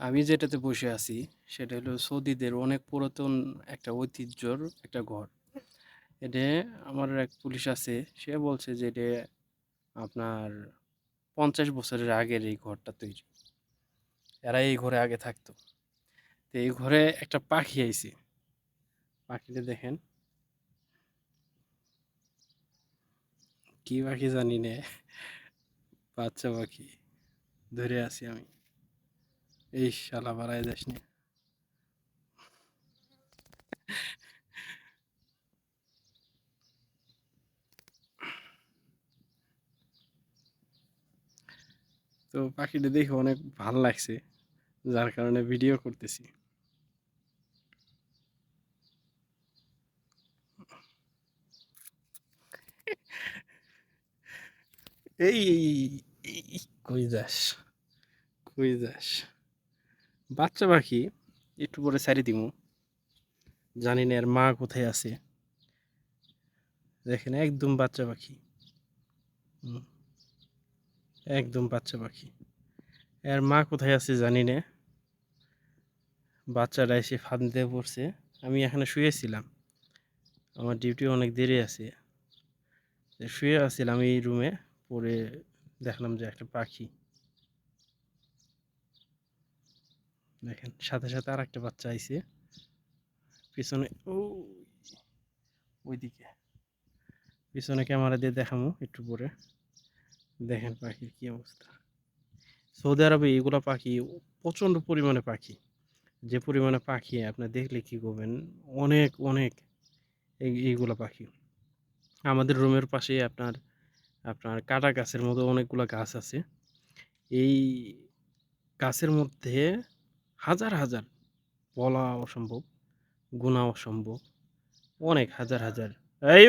আমি যেটাতে বসে আছি, সেটা হলো সৌদিদের অনেক পুরাতন একটা ঐতিহ্যর একটা ঘর। এটা আমার এক পুলিশ আছে, সে বলছে যে এটা আপনার পঞ্চাশ বছরের আগের এই ঘরটা তৈরি। এরা এই ঘরে আগে থাকতো। তো এই ঘরে একটা পাখি আইছে। পাখিটা দেখেন। কি পাখি জানি না। বাচ্চা পাখি। ধরে আছি আমি। এই শালা বাড়ায় যাস নি তো পাখিটা দেখে অনেক ভালো লাগছে যার কারণে ভিডিও করতেছি। এই, কই যাস? কই যাস? বাচ্চা পাখি, একটু পরে ছাড়ি দিমু। জানি না এর মা কোথায় আছে। দেখেন, একদম বাচ্চা পাখি। একদম বাচ্চা পাখি। এর মা কোথায় আছে জানি না। বাচ্চাটা এসে ফাঁদ পড়ছে। আমি এখানে শুয়েছিলাম। আমার ডিউটি অনেক দেরি আছে। শুয়ে আছিলাম এই রুমে পরে দেখলাম যে একটা পাখি। দেখেন, সাথে সাথে আর একটা বাচ্চা আইছে। পিছনে, ও, ওইদিকে। পিছনে ক্যামেরা দিয়ে দেখামো, একটু পরে। দেখেন পাখির কি অবস্থা। সৌদি আরবে এইগুলা পাখি প্রচণ্ড পরিমাণে পাখি। যে পরিমাণে পাখি আপনি দেখলে কি করবেন, অনেক অনেক এই, এইগুলা পাখি। আমাদের রুমের পাশে আপনার আপনার কাটা গাছের মতো অনেকগুলো গাছ আছে। এই গাছের মধ্যে হাজার হাজার বলা অসম্ভব, গুণা অসম্ভব, অনেক হাজার হাজার। এই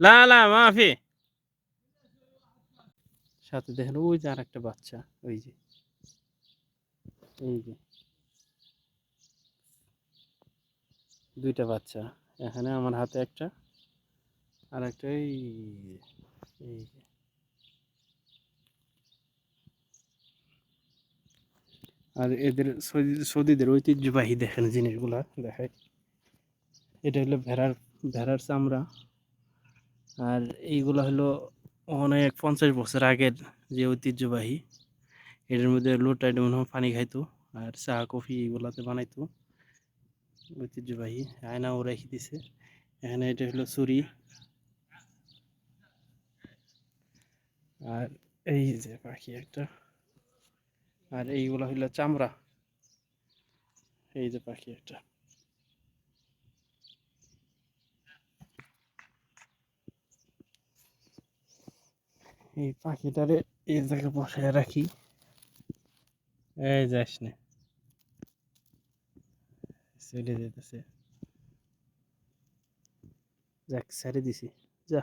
লা লা, মাফি। সাথে দেখেন ওই যে আর একটা বাচ্চা, ওই যে। এই যে। দুইটা বাচ্চা, এখানে আমার হাতে একটা আর একটা এই এই যে। আর এদের সৌদি- সৌদিদের ঐতিহ্যবাহী দেখেন জিনিসগুলা দেখায় এটা হলো ভেড়ার ভেড়ার চামড়া। আর এইগুলা হলো অনেক পঞ্চাশ বছর আগের যে ঐতিহ্যবাহী। এটার মধ্যে লোটাই মনে হয় পানি খাইতো আর চা, কফি এগুলাতে বানাইতো। ঐতিহ্যবাহী, আয়নাও রেখে দিছে। এখানে এটা হলো চুরি আর এই যে পাখি একটা। আর এইগুলা হইল চামড়া। এই যে পাখি একটা। এই পাখিটারে এই জায়গায় বসায় রাখি। এই যাস না চলে যেতেছে। যাক, ছেড়ে দিছি। যা।